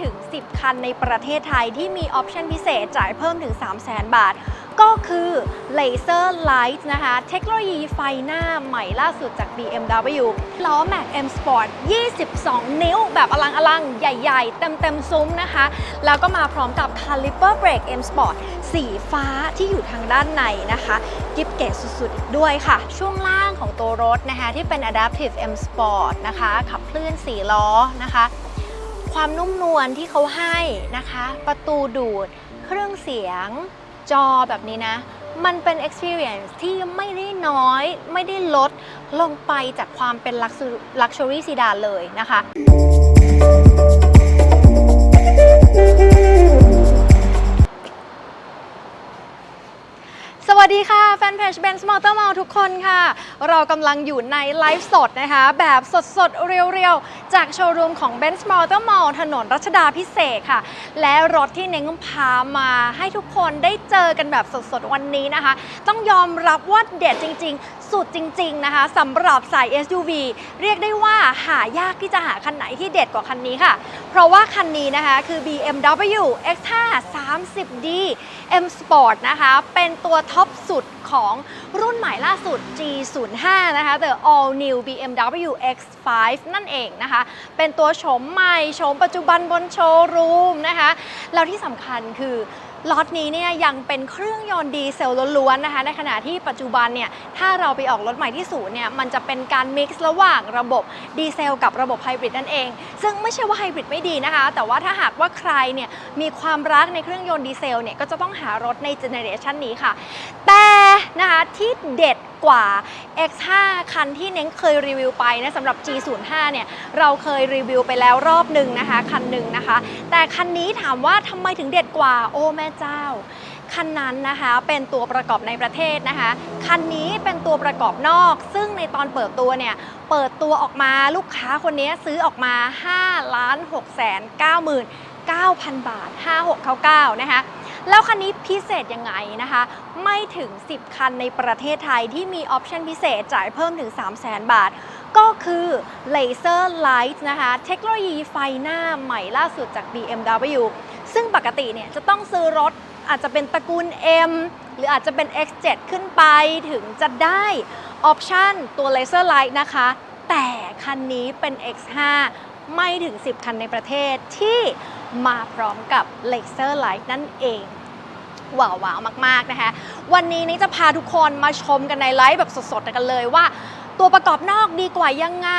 ถึง 10 คันในประเทศไทยที่มีออปชันพิเศษจ่ายเพิ่มถึง 3 0 0 0 0 0บาท ก็คือ Laser Light นะคะ เทคโนโลยีไฟหน้าใหม่ล่าสุดจาก BMW ล้อ Mac M Sport 22 นิ้ว แบบอลังอลังใหญ่ๆเต็มเต็ม ๆ ซุ้มนะคะ แล้วก็มาพร้อมกับ Caliper Brake M Sport สีฟ้าที่อยู่ทางด้านในนะคะกิฟเก๋สุดๆอีกด้วยค่ะ ช่วงล่างของตัวรถนะคะที่เป็น Adaptive M Sport นะคะ ขับเคลื่อน4ล้อนะคะ ความนุ่มนวลที่เขาให้นะคะ ประตูดูด เครื่องเสียง จอแบบนี้นะ มันเป็น experience ที่ไม่ได้น้อย ไม่ได้ลดลงไปจากความเป็น luxury sedan เลยนะคะ วัสดีค่ะ แฟนเพจเบนส์มอเตอร์มอลทุกคนค่ะ เรากำลังอยู่ในไลฟ์สดนะคะ แบบสดๆ เรียวๆ จากโชว์รูมของ Benz Motor Mall ถนนรัชดาพิเศษค่ะ และรถที่เน้งพามาให้ทุกคนได้เจอกันแบบสดๆ วันนี้นะคะ ต้องยอมรับว่าเด็ดจริงๆ สุดจริง ๆ นะคะสำหรับสาย SUV เรียกได้ว่าหายากที่จะหาคันไหนที่เด็ดกว่าคันนี้ค่ะ เพราะว่าคันนี้นะคะคือ BMW X5 30D M Sport นะคะ เป็นตัวท็อปสุดของรุ่นใหม่ล่าสุด G05 นะคะ The All New BMW X5 นั่นเองนะคะ เป็นตัวโฉมใหม่โฉมปัจจุบันบนโชว์รูมนะคะ แล้วที่สำคัญคือ ล็อตนี้เนี่ยยังเป็นเครื่องยนต์ดีเซลล้วนๆนะคะ ในขณะที่ปัจจุบันเนี่ยถ้าเราไปออกรถใหม่ที่ศูนย์เนี่ยมันจะเป็นการมิกซ์ระหว่างระบบดีเซลกับระบบไฮบริดนั่นเอง ซึ่งไม่ใช่ว่าไฮบริดไม่ดีนะคะ แต่ว่าถ้าหากว่าใครเนี่ยมีความรักในเครื่องยนต์ดีเซลเนี่ยก็จะต้องหารถในเจเนเรชันนี้ค่ะแต่นะคะที่เด็ดกว่า X5 คันที่เน้นเคยรีวิวไปนะสำหรับ G05 เนี่ยเราเคยรีวิวไปแล้วรอบหนึ่งนะคะคันหนึ่งนะคะ แต่คันนี้ถามว่าทำไมถึงเด็ดกว่าโอ้แม่เจ้าคันนั้นนะคะเป็นตัวประกอบในประเทศนะคะ คันนี้เป็นตัวประกอบนอก ซึ่งในตอนเปิดตัวเนี่ยเปิดตัวออกมาลูกค้าคนนี้ซื้อออกมา5ล้าน6แสน9หมื่น9,000 บาท 5699 นะคะ แล้วคันนี้พิเศษยังไงนะคะ ไม่ถึง 10 คันในประเทศไทยที่มีออปชันพิเศษจ่ายเพิ่มถึง 3 0 0 0 0 0บาท ก็คือ Laser Light นะคะ เทคโนโลยีไฟหน้าใหม่ล่าสุดจาก BMW ซึ่งปกติเนี่ยจะต้องซื้อรถอาจจะเป็นตระกูล M หรืออาจจะเป็น X7 ขึ้นไปถึงจะได้ออปชันตัว Laser Light นะคะ แต่คันนี้เป็น X5 ไม่ถึง 10 คันในประเทศที่ มาพร้อมกับเลเซอร์ไลท์นั่นเองว้าวาวมาก ๆ นะคะ วันนี้นี่จะพาทุกคนมาชมกันในไลฟ์แบบสดๆกันเลยว่า ตัวประกอบนอกดีกว่ายังไง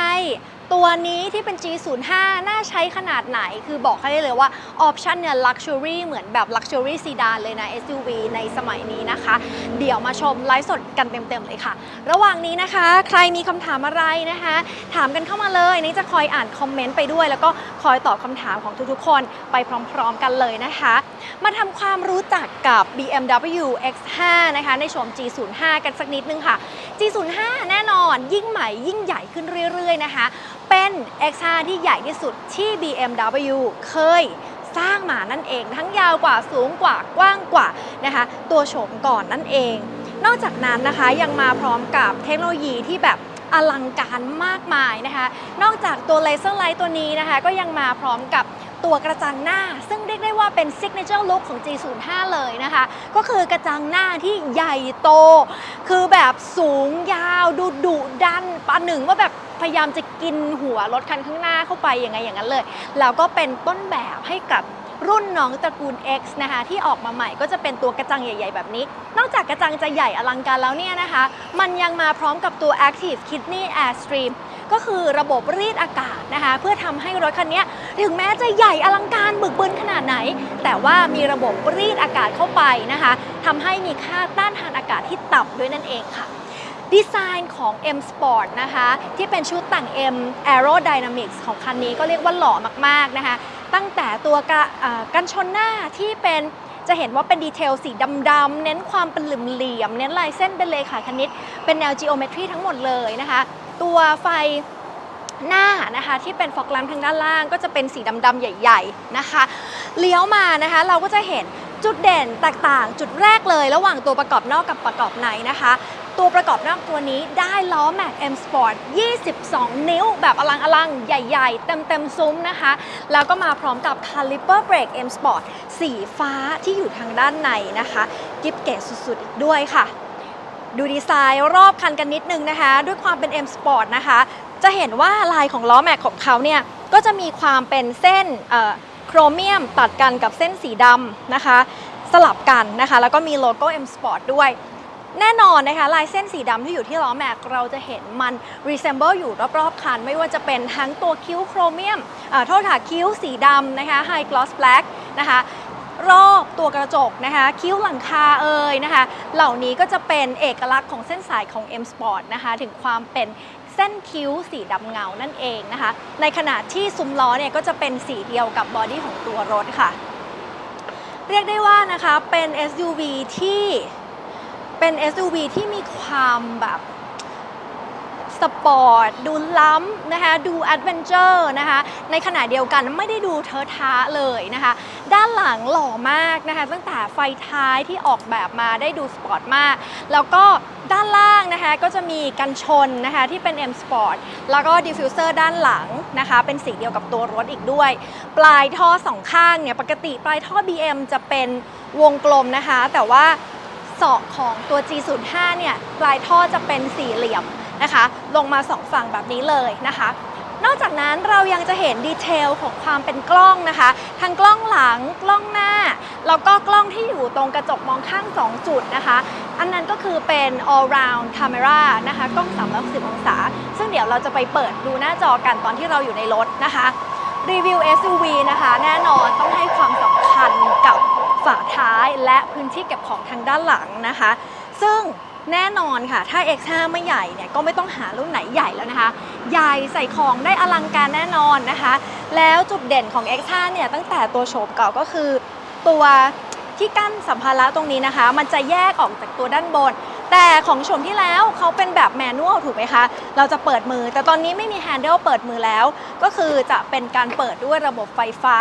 ตัวนี้ที่เป็น G05 น่าใช้ขนาดไหน คือบอกให้ได้เลยว่าออปชันเนี่ย Luxury เหมือนแบบ Luxury Sedan เลยนะ SUV ในสมัยนี้นะคะ เดี๋ยวมาชมไลฟ์สดกันเต็มๆเลยค่ะ ระหว่างนี้นะคะ ใครมีคำถามอะไรนะคะ ถามกันเข้ามาเลยนี่จะคอยอ่านคอมเมนต์ไปด้วย แล้วก็คอยตอบคำถามของทุกๆคนไปพร้อมๆกันเลยนะคะ มาทำความรู้จักกับ BMW X5 นะคะในโฉม G05 กันสักนิดนึงค่ะ G05 แน่นอนยิ่งใหม่ยิ่งใหญ่ขึ้นเรื่อยๆนะคะเป็น X5 ที่ใหญ่ที่สุดที่ BMW เคยสร้างมานั่นเอง ทั้งยาวกว่าสูงกว่ากว้างกว่านะคะตัวโฉมก่อนนั่นเอง นอกจากนั้นนะคะยังมาพร้อมกับเทคโนโลยีที่แบบอลังการมากมายนะคะ นอกจากตัวเลเซอร์ไลท์ตัวนี้นะคะ ก็ยังมาพร้อมกับตัวกระจังหน้า ซึ่งเรียกได้ว่าเป็นซิกเนเจอร์ลุคของ G05 เลยนะคะ ก็คือกระจังหน้าที่ใหญ่โต คือแบบสูงยาวดูดุดันปะหนึ่งว่าแบบ พยายามจะกินหัวรถคันข้างหน้าเข้าไปยังไงอย่างนั้นเลย แล้วก็เป็นต้นแบบให้กับรุ่นน้องตระกูล X นะคะที่ออกมาใหม่ก็จะเป็นตัวกระจังใหญ่ ๆ แบบนี้ นอกจากกระจังจะใหญ่อลังการแล้วเนี่ยนะคะ มันยังมาพร้อมกับตัว Active Kidney Airstream ก็คือระบบรีดอากาศนะคะ เพื่อทำให้รถคันนี้ถึงแม้จะใหญ่อลังการบึกบึนขนาดไหน แต่ว่ามีระบบรีดอากาศเข้าไปนะคะทำให้มีค่าต้านทานอากาศที่ต่ำด้วยนั่นเองค่ะ ดีไซน์ของ M Sport นะคะ ที่เป็นชุดต่าง M Aerodynamics ของคันนี้ก็เรียกว่าหล่อมากๆนะคะ ตั้งแต่ตัวกกันชนหน้าที่เป็นจะเห็นว่าเป็นดีเทลสีดำๆ เน้นความเป็นเหลี่ยมๆ เน้นลายเส้นเป็นเลขาคณิต เป็นแนว geometry ทั้งหมดเลยนะคะ ตัวไฟหน้านะคะที่เป็นฟอกแลมทางด้านล่างก็จะเป็นสีดำๆ ใหญ่ๆ นะคะ เลี้ยวมานะคะเราก็จะเห็นจุดเด่นแตกต่างจุดแรกเลย ระหว่างตัวประกอบนอกกับประกอบในนะคะ ตัวประกอบนอกตัวนี้ได้ล้อแม็ก M Sport 22 นิ้ว แบบอลังอลังใหญ่ ๆ เต็มเต็มๆซุ้มนะคะ แล้วก็มาพร้อมกับ Caliper Brake M Sport สีฟ้าที่อยู่ทางด้านในนะคะ กิฟเก๋สุดๆอีกด้วยค่ะ ดูดีไซน์รอบคันกันนิดนึงนะคะ ด้วยความเป็น M Sport นะคะ จะเห็นว่าลายของล้อแม็กของเขาเนี่ย ก็จะมีความเป็นเส้นโครเมียมตัดกันกับเส้นสีดำนะคะ สลับกันนะคะ แล้วก็มีโลโก้ M Sport ด้วย แน่นอนนะคะลายเส้นสีดำที่อยู่ที่ล้อแม็กเราจะเห็นมัน resemble อยู่รอบๆคัน ไม่ว่าจะเป็นทั้งตัวคิ้วโครเมียมอ่าโทษค่ะคิ้วสีดำนะคะ High Gloss Black นะคะรอบตัวกระจกนะคะ คิ้วหลังคาเอ่ยนะคะ เหล่านี้ก็จะเป็นเอกลักษณ์ของเส้นสายของ M Sport นะคะ ถึงความเป็นเส้นคิ้วสีดำเงานั่นเองนะคะ ในขณะที่ซุ้มล้อเนี่ยก็จะเป็นสีเดียวกับบอดี้ของตัวรถค่ะ เรียกได้ว่านะคะเป็น SUV ที่ เป็น SUV ที่มีความแบบสปอร์ต ดูล้ำนะคะ ดูแอดเวนเจอร์นะคะ ในขณะเดียวกันไม่ได้ดูเทอะทะเลยนะคะ ด้านหลังหล่อมากนะคะ ตั้งแต่ไฟท้ายที่ออกแบบมาได้ดูสปอร์ตมาก แล้วก็ด้านล่างนะคะก็จะมีกันชนนะคะที่เป็น M Sport แล้วก็ดิฟฟิวเซอร์ด้านหลังนะคะ เป็นสีเดียวกับตัวรถอีกด้วย ปลายท่อสองข้างเนี่ยปกติปลายท่อ BM จะเป็นวงกลมนะคะ แต่ว่า ศอกของตัว G05 เนี่ยปลายท่อจะเป็นสี่เหลี่ยมนะคะ ลงมาสองฝั่งแบบนี้เลยนะคะ นอกจากนั้นเรายังจะเห็นดีเทลของความเป็นกล้องนะคะ ทั้งกล้องหลังกล้องหน้า แล้วก็กล้องที่อยู่ตรงกระจกมองข้าง 2 จุดนะคะ อันนั้นก็คือเป็น all round camera นะคะ กล้อง 360 องศา ซึ่งเดี๋ยวเราจะไปเปิดดูหน้าจอกันตอนที่เราอยู่ในรถนะคะรีวิว SUV นะคะ แน่นอนต้องให้ความสำคัญกับ ฝาท้ายและพื้นที่เก็บของทางด้านหลังนะคะ ซึ่งแน่นอนค่ะ ถ้า X5 ไม่ใหญ่เนี่ยก็ไม่ต้องหารุ่นไหนใหญ่แล้วนะคะ ใหญ่ใส่ของได้อลังการแน่นอนนะคะ แล้วจุดเด่นของ X5 เนี่ยตั้งแต่ตัวโฉมเก่าก็คือ ตัวที่กั้นสัมภาระตรงนี้นะคะ มันจะแยกออกจากตัวด้านบน แต่ของโฉมที่แล้วเขาเป็นแบบแมนนวลถูกไหมคะ เราจะเปิดมือ แต่ตอนนี้ไม่มีแฮนเดิลเปิดมือแล้ว ก็คือจะเป็นการเปิดด้วยระบบไฟฟ้า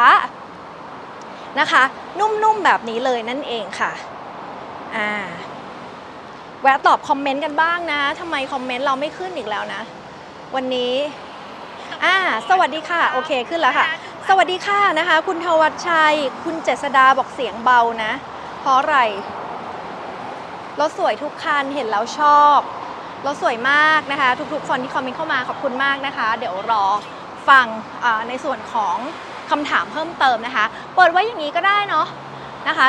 นะคะ นุ่มๆแบบนี้เลยนั่นเองค่ะอ่าแวะตอบคอมเมนต์กันบ้างนะทำไมคอมเมนต์เราไม่ขึ้นอีกแล้วนะ วันนี้อ่าสวัสดีค่ะ โอเคขึ้นแล้วค่ะ สวัสดีค่ะนะคะ คุณทวัชชัย คุณเจษดาบอกเสียงเบานะ เพราะอะไรรถสวยทุกคันเห็นแล้วชอบรถสวยมากนะคะ ทุกๆคนที่คอมเมนต์เข้ามาขอบคุณมากนะคะ เดี๋ยวรอฟังในส่วนของ คำถามเพิ่มเติมนะคะ เปิดไว้อย่างนี้ก็ได้เนาะนะคะ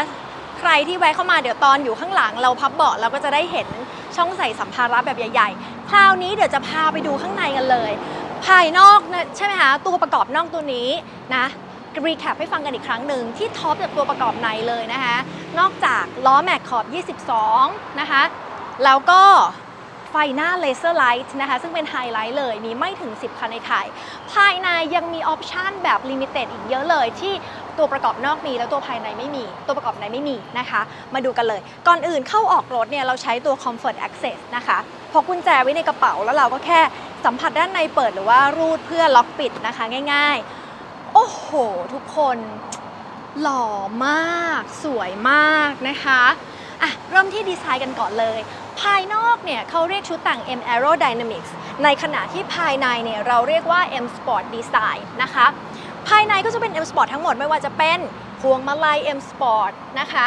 ใครที่แวะเข้ามาเดี๋ยวตอนอยู่ข้างหลังเราพับเบาะเราก็จะได้เห็นช่องใส่สัมภาระแบบใหญ่ๆ คราวนี้เดี๋ยวจะพาไปดูข้างในกันเลย ภายนอกนะใช่ไหมคะตัวประกอบนอกตัวนี้นะรีแคปให้ฟังกันอีกครั้งหนึ่งที่ท็อปจากตัวประกอบในเลยนะคะ นอกจากล้อแม็กขอบ 22 นะคะ แล้วก็ ไฟหน้าเลเซอร์ไลท์นะคะ ซึ่งเป็นไฮไลท์เลยมีไม่ถึง 10 คันในไทย ภายในยังมีออปชันแบบลิมิเต็ดอีกเยอะเลยที่ตัวประกอบนอกมีแล้วตัวภายในไม่มี ตัวประกอบในไม่มีนะคะ มาดูกันเลย ก่อนอื่นเข้าออกรถเนี่ย เราใช้ตัว Comfort Access นะคะพกกุญแจไว้ในกระเป๋าแล้วเราก็แค่สัมผัสด้านในเปิดหรือว่ารูดเพื่อล็อกปิดนะคะง่ายๆ โอ้โห ทุกคนหล่อมาก สวยมากนะคะอะเริ่มที่ดีไซน์กันก่อนเลย ภายนอกเนี่ยเขาเรียกชุดแต่ง M Aerodynamics ในขณะที่ภายในเนี่ยเราเรียกว่า M Sport Design นะคะ ภายในก็จะเป็น M Sport ทั้งหมดไม่ว่าจะเป็นพวงมาลัย M Sport นะคะ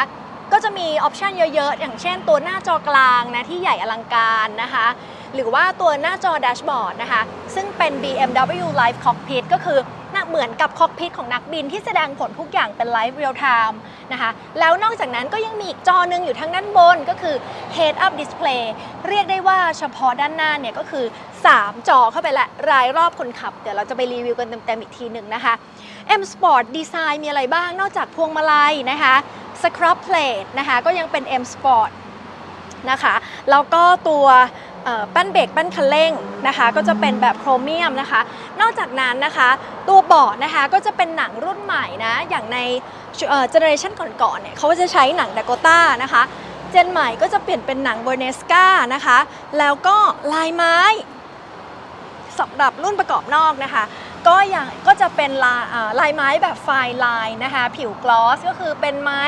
ก็จะมีออปชันเยอะๆ อย่างเช่นตัวหน้าจอกลางนะที่ใหญ่อลังการนะคะ หรือว่าตัวหน้าจอแดชบอร์ดนะคะ ซึ่งเป็น BMW Live Cockpit ก็คือน่าเหมือนกับคอกพิทของนักบินที่แสดงผลทุกอย่างเป็นไลฟ์เรียลไทม์นะคะแล้วนอกจากนั้นก็ยังมีอีกจอหนึ่งอยู่ทางด้านบนก็คือ Head Up Display เรียกได้ว่าเฉพาะด้านหน้าเนี่ยก็คือ 3 จอเข้าไปละรายรอบคนขับ เดี๋ยวเราจะไปรีวิวกันเต็มๆอีกทีหนึ่งนะคะ M Sport Design มีอะไรบ้างนอกจากพวงมาลัยนะคะ Scrub Plate นะคะก็ยังเป็น M Sport นะคะแล้วก็ตัว ปั้นเบรกแป้นคันเร่งนะคะ ก็จะเป็นแบบโครเมียมนะคะ นอกจากนั้นนะคะตัวเบาะนะคะก็จะเป็นหนังรุ่นใหม่นะอย่างในเจเนอเรชันก่อนๆเนี่ยเขาก็จะใช้หนังดากต้านะคะเจนใหม่ก็จะเปลี่ยนเป็นหนังเบเนสกานะคะ แล้วก็ลายไม้สำหรับรุ่นประกอบนอกนะคะ ก็อย่างก็จะเป็นลายลายไม้แบบไฟลายนะคะ ผิวกลอสก็คือเป็นไม้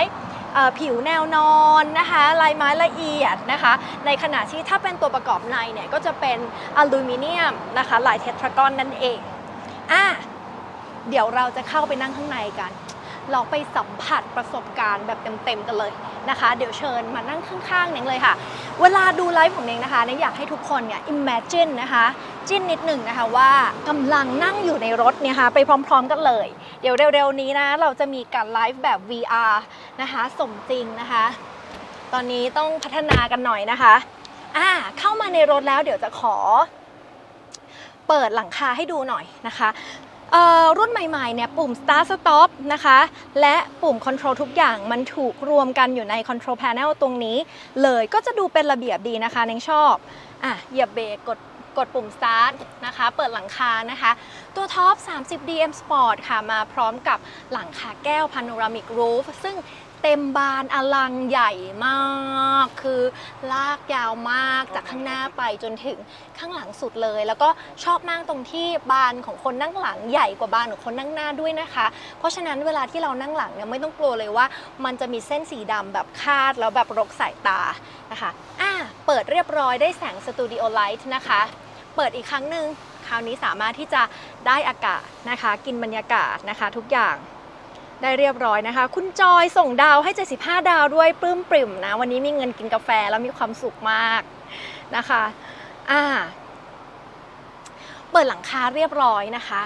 ผิวแนวนอนนะคะลายไม้ละเอียดนะคะ ในขณะที่ถ้าเป็นตัวประกอบในเนี่ยก็จะเป็นอลูมิเนียมนะคะลายเททรากอนนั่นเองอะเดี๋ยวเราจะเข้าไปนั่งข้างในกัน เราไปสัมผัสประสบการณ์แบบเต็มๆกันเลยนะคะ เดี๋ยวเชิญมานั่งข้างๆเน่งเลยค่ะ เวลาดูไลฟ์ของเน่งนะคะเน่งอยากให้ทุกคนเนี่ย imagine นะคะจิ้นนิดหนึ่งนะคะว่ากำลังนั่งอยู่ในรถเนี่ยค่ะไปพร้อมๆกันเลย เดี๋ยวเร็วๆนี้นะเราจะมีการไลฟ์แบบ VR นะคะสมจริงนะคะ ตอนนี้ต้องพัฒนากันหน่อยนะคะอ่าเข้ามาในรถแล้วเดี๋ยวจะขอเปิดหลังคาให้ดูหน่อยนะคะ รุ่นใหม่ๆเนี่ยปุ่ม start stop นะคะ และปุ่ม control ทุกอย่างมันถูกรวมกันอยู่ใน control panel ตรงนี้ เลยก็จะดูเป็นระเบียบดีนะคะเน้งชอบอะเหยียบเบรกกดกดปุ่ม start นะคะ เปิดหลังคานะคะ ตัวท็อป 30 DM Sport ค่ะ มาพร้อมกับหลังคาแก้ว Panoramic Roof ซึ่ง เต็มบานอลังใหญ่มาก คือลากยาวมากจากข้างหน้าไปจนถึงข้างหลังสุดเลย แล้วก็ชอบมากตรงที่บานของคนนั่งหลังใหญ่กว่าบานของคนนั่งหน้าด้วยนะคะ เพราะฉะนั้นเวลาที่เรานั่งหลังเนี่ยไม่ต้องกลัวเลยว่า มันจะมีเส้นสีดำแบบคาดแล้วแบบรกสายตานะคะอ่าเปิดเรียบร้อยได้แสงสตูดิโอไลท์นะคะ เปิดอีกครั้งหนึ่งคราวนี้สามารถที่จะได้อากาศนะคะ กินบรรยากาศนะคะทุกอย่าง ได้เรียบร้อยนะคะ คุณจอยส่งดาวให้ 75 ดาวด้วยปลื้มปริ่มนะ วันนี้มีเงินกินกาแฟแล้วมีความสุขมากนะคะอ่าเปิดหลังคาเรียบร้อยนะคะ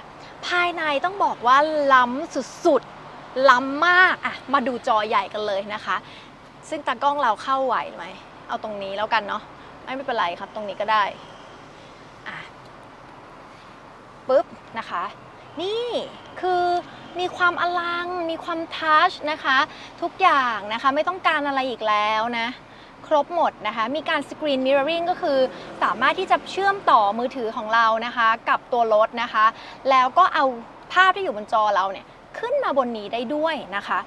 ภายในต้องบอกว่าล้ำสุดๆ ล้ำมากอะมาดูจอใหญ่กันเลยนะคะ ซึ่งตากล้องเราเข้าไหวไหม เอาตรงนี้แล้วกันเนาะไม่ไม่เป็นไรครับ ตรงนี้ก็ได้อะปุ๊บนะคะ นี่คือมีความอลัง มีความทัชนะคะ ทุกอย่างนะคะไม่ต้องการอะไรอีกแล้วนะ ครบหมดนะคะ มีการสกรีนมิเร o ริงก็คือ สามารถที่จะเชื่อมต่อมือถือของเรานะคะ กับตัวรถนะคะ แล้วก็เอาภาพที่อยู่บนจอเราเนี่ย ขึ้นมาบนนี้ได้ด้วยนะคะ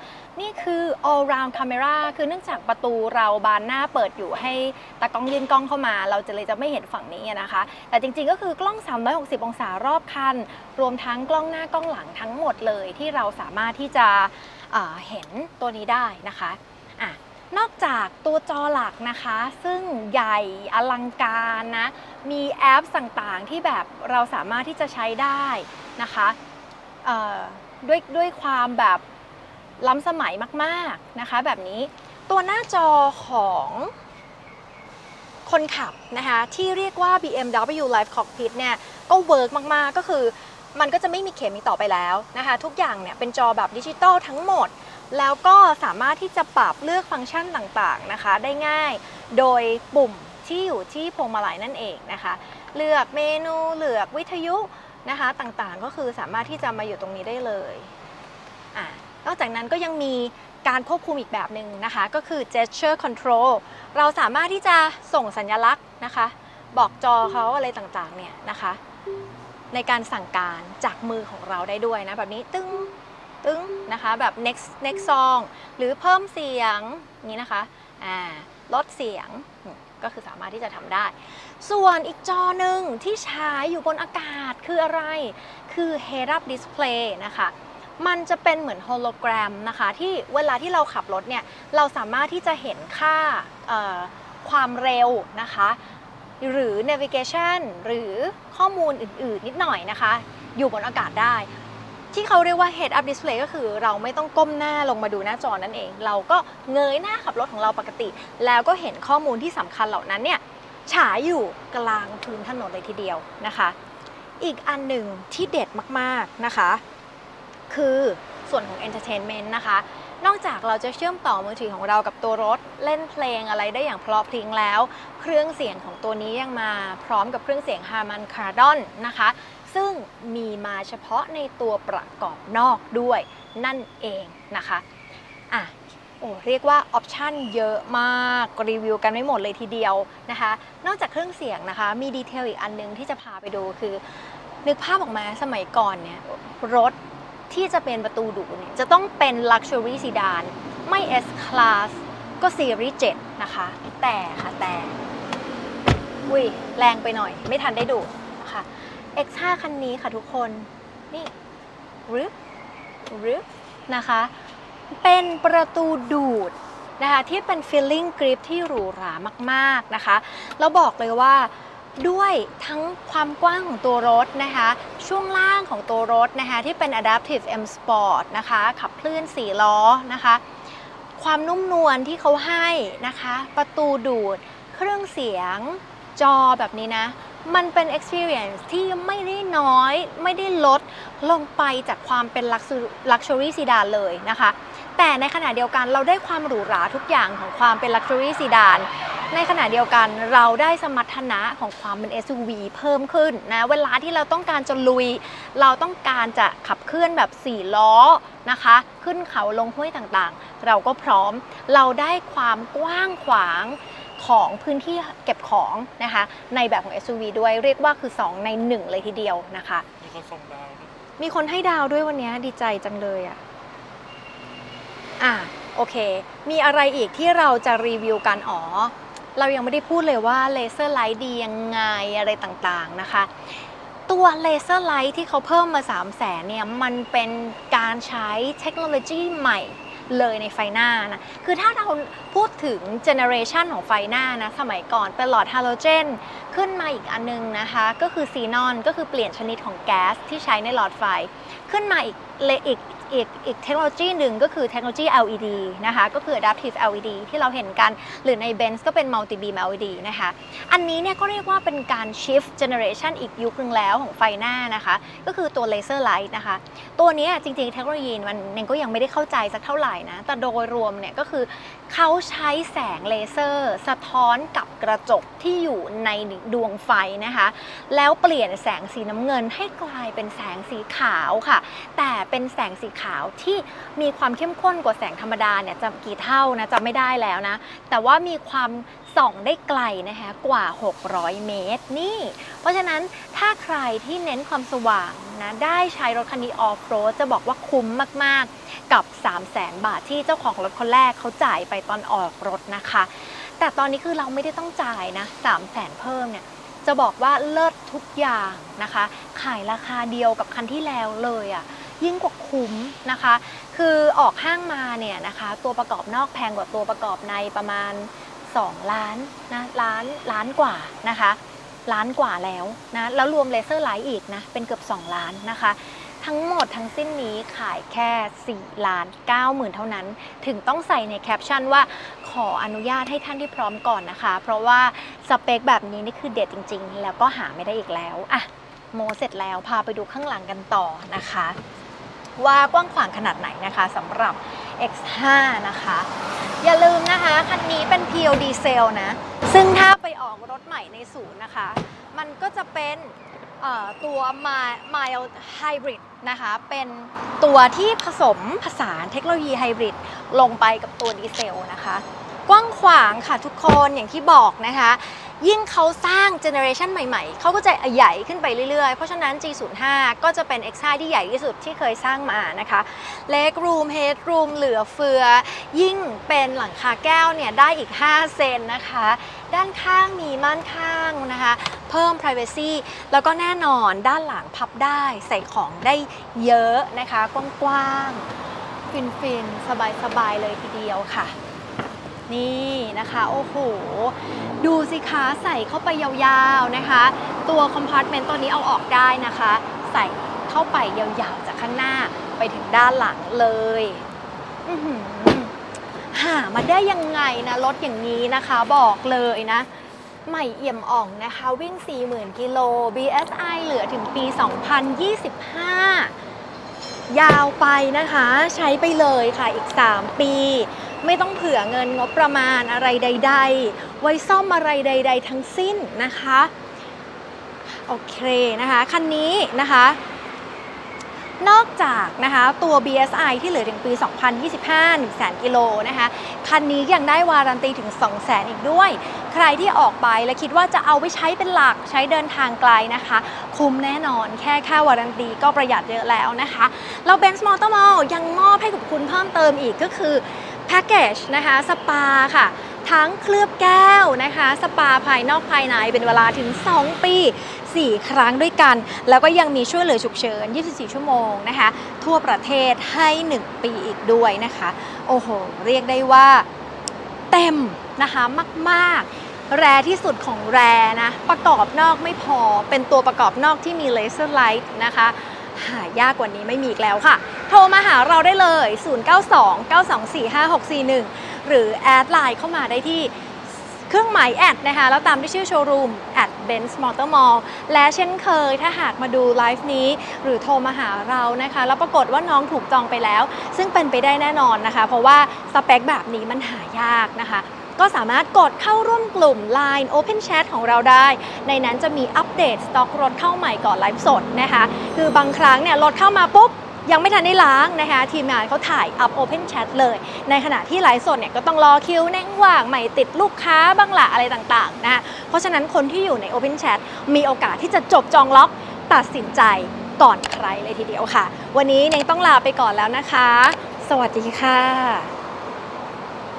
นี่คือ all round camera คือเนื่องจากประตูเราบานหน้าเปิดอยู่ให้ตากล้องยื่นกล้องเข้ามา เราจะเลยจะไม่เห็นฝั่งนี้นะคะ แต่จริงๆก็คือกล้อง 360 องศารอบคัน รวมทั้งกล้องหน้ากล้องหลังทั้งหมดเลยที่เราสามารถที่จะเเห็นตัวนี้ได้นะคะอะนอกจากตัวจอหลักนะคะ ซึ่งใหญ่อลังการนะ มีแอปต่างๆที่แบบเราสามารถที่จะใช้ได้นะคะด้วยด้วยความแบบ ล้ำสมัยมากๆนะคะ แบบนี้ตัวหน้าจอของคนขับนะคะที่เรียกว่า BMW Live Cockpit เนี่ยก็เวิร์กมากๆ ก็คือมันก็จะไม่มีเข็มอีกต่อไปแล้วนะคะ ทุกอย่างเนี่ยเป็นจอแบบดิจิตอลทั้งหมด แล้วก็สามารถที่จะปรับเลือกฟังก์ชันต่างๆนะคะ ได้ง่ายโดยปุ่มที่อยู่ที่พวงมาลัยนั่นเองนะคะ เลือกเมนูเลือกวิทยุนะคะ ต่างๆก็คือสามารถที่จะมาอยู่ตรงนี้ได้เลยอะ นอกจากนั้นก็ยังมีการควบคุมอีกแบบหนึ่งนะคะ ก็คือ gesture control เราสามารถที่จะส่งสัญลักษณ์นะคะ บอกจอเขาอะไรต่างๆเนี่ยนะคะ ในการสั่งการจากมือของเราได้ด้วยนะ แบบนี้ตึ้งตึ้งนะคะแบบ next next song หรือเพิ่มเสียงนี้นะคะอ่าลดเสียงก็คือสามารถที่จะทำได้ ส่วนอีกจอหนึ่งที่ใช้อยู่บนอากาศคืออะไร คือ head up display นะคะ มันจะเป็นเหมือนโฮโลแกรมนะคะ ที่เวลาที่เราขับรถเนี่ย เราสามารถที่จะเห็นค่าความเร็วนะคะ หรือ navigation หรือข้อมูลอื่น ๆ นิดหน่อยนะคะ อยู่บนอากาศได้ ที่เขาเรียกว่า head up display ก็คือเราไม่ต้องก้มหน้าลงมาดูหน้าจอนั่นเอง เราก็เงยหน้าขับรถของเราปกติ แล้วก็เห็นข้อมูลที่สำคัญเหล่านั้นเนี่ยฉายอยู่กลางพื้นถนนเลยทีเดียวนะคะ อีกอันหนึ่งที่เด็ดมาก ๆ นะคะ คือส่วนของ entertainment นะคะ นอกจากเราจะเชื่อมต่อมือถือของเรากับตัวรถ เล่นเพลงอะไรได้อย่างเพราะพริ้งแล้ว เครื่องเสียงของตัวนี้ยังมาพร้อมกับเครื่องเสียง Harman Kardon นะคะ ซึ่งมีมาเฉพาะในตัวประกอบนอกด้วยนั่นเองนะคะอะโอ้เรียกว่าออปชันเยอะมากรีวิวกันไม่หมดเลยทีเดียวนะคะ นอกจากเครื่องเสียงนะคะ มีดีเทลอีกอันนึงที่จะพาไปดูคือ นึกภาพออกมาสมัยก่อนเนี่ยรถ ที่จะเป็นประตูดุเนี่ยจะต้องเป็น Luxury Sedan ไม่ S Class ก็ Series 7นะคะ แต่ค่ะแต่ อุ้ยแรงไปหน่อย ไม่ทันได้ดูนะคะ X5 คันนี้ค่ะทุกคน นี่รึบรึบนะคะ เป็นประตูดูดนะคะที่เป็น feeling grip ที่หรูหรามาก ๆ นะคะ แล้วบอกเลยว่า ด้วยทั้งความกว้างของตัวรถนะคะ ช่วงล่างของตัวรถนะคะที่เป็น adaptive M Sport นะคะ ขับเคลื่อน4ล้อนะคะ ความนุ่มนวลที่เขาให้นะคะ ประตูดูด เครื่องเสียง จอแบบนี้นะ มันเป็น experience ที่ไม่ได้น้อย ไม่ได้ลดลงไปจากความเป็น luxury sedan เลยนะคะ แต่ในขณะเดียวกันเราได้ความหรูหราทุกอย่างของความเป็น luxury sedan ในขณะเดียวกันเราได้สมรรถนะของความเป็น SUV เพิ่มขึ้นนะเวลาที่เราต้องการจะลุย เราต้องการจะขับเคลื่อนแบบ 4 ล้อนะคะ ขึ้นเขาลงห้วยต่างๆ เราก็พร้อมเราได้ความกว้างขวางของพื้นที่เก็บของนะคะในแบบของ SUV ด้วยเรียกว่าคือ 2 ใน 1 เลยทีเดียวนะคะ มีคนส่งดาวนะมีคนให้ดาวด้วยวันนี้ดีใจจังเลยอะ่ะ อะโอเค มีอะไรอีกที่เราจะรีวิวกันอ๋อ เรายังไม่ได้พูดเลยว่าเลเซอร์ไลท์ดียังไงอะไรต่างๆนะคะ ตัวเลเซอร์ไลท์ที่เขาเพิ่มมา 3 0 0แสนเนี่ย มันเป็นการใช้เทคโนโลยีใหม่เลยในไฟหน้านะ คือถ้าเราพูดถึงเจเนอเรชันของไฟหน้านะสมัยก่อนเป็นหลอดฮาโลเจน ขึ้นมาอีกอันนึงนะคะ ก็คือซีนอนก็คือเปลี่ยนชนิดของแก๊สที่ใช้ในหลอดไฟ ขึ้นมาอีกเลอีก อีกอีกเทคโนโลยีหนึ่งก็คือเทคโนโลยี LED นะคะก็คือ adaptive LED ที่เราเห็นกันหรือใน Benz ก็เป็น multi beam LED นะคะอันนี้เนี่ยก็เรียกว่าเป็นการ shift generation อีกยุคหนึ่งแล้วของไฟหน้านะคะก็คือตัว laser light นะคะตัวนี้จริงๆเทคโนโลยีมันเนงก็ยังไม่ได้เข้าใจสักเท่าไหร่นะแต่โดยรวมเนี่ยก็คือเขาใช้แสงเลเซอร์ สะท้อนกับกระจกที่อยู่ในดวงไฟนะคะแล้วเปลี่ยนแสงสีน้ำเงินให้กลายเป็นแสงสีขาวค่ะ แต่เป็นแสงสีขาวที่มีความเข้มข้นกว่าแสงธรรมดาเนี่ยจะกี่เท่านะจะไม่ได้แล้วนะ แต่ว่ามีความส่องได้ไกลนะคะกว่า 600 เมตรนี่ เพราะฉะนั้นถ้าใครที่เน้นความสว่างนะได้ใช้รถคันนี้ออฟโรดจะบอกว่าคุ้มมากๆกับ 3 0 0แสนบาทที่เจ้าของรถคนแรกเขาจ่ายไปตอนออกรถนะคะ แต่ตอนนี้คือเราไม่ได้ต้องจ่ายนะ3 0 0แสนเพิ่มเนี่ยจะบอกว่าเลิศทุกอย่างนะคะ ขายราคาเดียวกับคันที่แล้วเลยอะ่ะ ยิ่งกว่าคุ้มนะคะ คือออกห้างมาเนี่ยนะคะ ตัวประกอบนอกแพงกว่าตัวประกอบในประมาณ 2 ล้านนะล้านล้านกว่านะคะล้านกว่าแล้วนะแล้วรวมเลเซอร์ไลท์อีกนะเป็นเกือบ 2 ล้านนะคะ ทั้งหมดทั้งสิ้นนี้ขายแค่ 4 ล้าน9หมื่นเท่านั้น ถึงต้องใส่ในแคปชั่นว่าขออนุญาตให้ท่านที่พร้อมก่อนนะคะ เพราะว่าสเปคแบบนี้นี่คือเด็ดจริง ๆ แล้วก็หาไม่ได้อีกแล้วอะโมเสร็จแล้วพาไปดูข้างหลังกันต่อนะคะ ว่ากว้างขวางขนาดไหนนะคะสำหรับ X5 นะคะ อย่าลืมนะคะ คันนี้เป็น PO ดีเซลนะ ซึ่งถ้าไปออกรถใหม่ในศูนย์นะคะ มันก็จะเป็นตัว mild hybrid นะคะ เป็นตัวที่ผสมผสานเทคโนโลยีไฮบริดลงไปกับตัวดีเซลนะคะ กว้างขวางค่ะทุกคนอย่างที่บอกนะคะ ยิ่งเขาสร้างเจเนอเรชันใหม่ๆ เขาก็จะใหญ่ขึ้นไปเรื่อยๆ เพราะฉะนั้น G05 ก็จะเป็น X5 ที่ใหญ่ที่สุดที่เคยสร้างมานะคะ Leg Room Head Room เหลือเฟือ ยิ่งเป็นหลังคาแก้วเนี่ยได้อีก 5 เซนนะคะ ด้านข้างมีม่านข้างนะคะ เพิ่ม Privacy แล้วก็แน่นอนด้านหลังพับได้ใส่ของได้เยอะนะคะ กว้างๆฟินๆ สบายๆ เลยทีเดียวค่ะ นี่นะคะโอ้โห ดูสิคะใส่เข้าไปยาวๆนะคะ ตัวคอมพาร์ตเมนต์ตัวนี้เอาออกได้นะคะ ใส่เข้าไปยาวๆจากข้างหน้าไปถึงด้านหลังเลยหามาได้ยังไงนะรถอย่างนี้นะคะบอกเลยนะ ใหม่เอี่ยมอ่องนะคะ วิ่ง 40,000 กิโล BSI เหลือถึงปี 2025 ยาวไปนะคะ ใช้ไปเลยค่ะอีก 3 ปี ไม่ต้องเผื่อเงินงบประมาณอะไรใด ๆ ไว้ซ่อมอะไรใด ๆ ทั้งสิ้นนะคะโอเคนะคะคันนี้นะคะนอกจากนะคะตัว BSI ที่เหลือถึงปี 2025 100,000 กิโลนะคะ คันนี้ยังได้วารันตีถึง 200,000 อีกด้วย ใครที่ออกไปและคิดว่าจะเอาไปใช้เป็นหลักใช้เดินทางไกลนะคะ คุ้มแน่นอนแค่ค่าวารันตีก็ประหยัดเยอะแล้วนะคะแล้ว Benz Motor Mall ยังมอบให้กับคุณเพิ่มเติมอีกก็คือ แพ็กเกจนะคะสปาค่ะ ทั้งเคลือบแก้วนะคะ สปาภายนอกภายในเป็นเวลาถึง 2 ปี 4 ครั้งด้วยกัน แล้วก็ยังมีช่วยเหลือฉุกเฉิน 24 ชั่วโมงนะคะ ทั่วประเทศให้ 1 ปีอีกด้วยนะคะ โอ้โห เรียกได้ว่าเต็มนะคะมากๆ แรที่สุดของแรนะ ประกอบนอกไม่พอเป็นตัวประกอบนอกที่มีเลเซอร์ไลท์นะคะ หายากกว่านี้ไม่มีอีกแล้วค่ะ โทรมาหาเราได้เลย 0929245641 หรือแอดไลน์เข้ามาได้ที่เครื่องหมายแอดนะคะ แล้วตามด้วยชื่อโชว์รูมแอด Benz Motor Mall และเช่นเคยถ้าหากมาดูไลฟ์นี้ หรือโทรมาหาเรานะคะ แล้วปรากฏว่าน้องถูกจองไปแล้ว ซึ่งเป็นไปได้แน่นอนนะคะ เพราะว่าสเปคแบบนี้มันหายากนะคะ ก็สามารถกดเข้าร่วมกลุ่ม Line Open Chat ของเราได้ ในนั้นจะมีอัปเดตสต็อกรถเข้าใหม่ก่อนไลฟ์สดนะคะ คือบางครั้งเนี่ยรถเข้ามาปุ๊บยังไม่ทันได้ล้างนะคะ ทีมงานเขาถ่ายอัพ Open Chat เลย ในขณะที่ไลฟ์สดเนี่ยก็ต้องรอคิวแน่งว่างใหม่ติดลูกค้าบ้างละอะไรต่างๆนะคะเพราะฉะนั้นคนที่อยู่ใน Open Chat มีโอกาสที่จะจบจองล็อกตัดสินใจก่อนใครเลยทีเดียวค่ะ วันนี้เนงต้องลาไปก่อนแล้วนะคะ สวัสดีค่ะ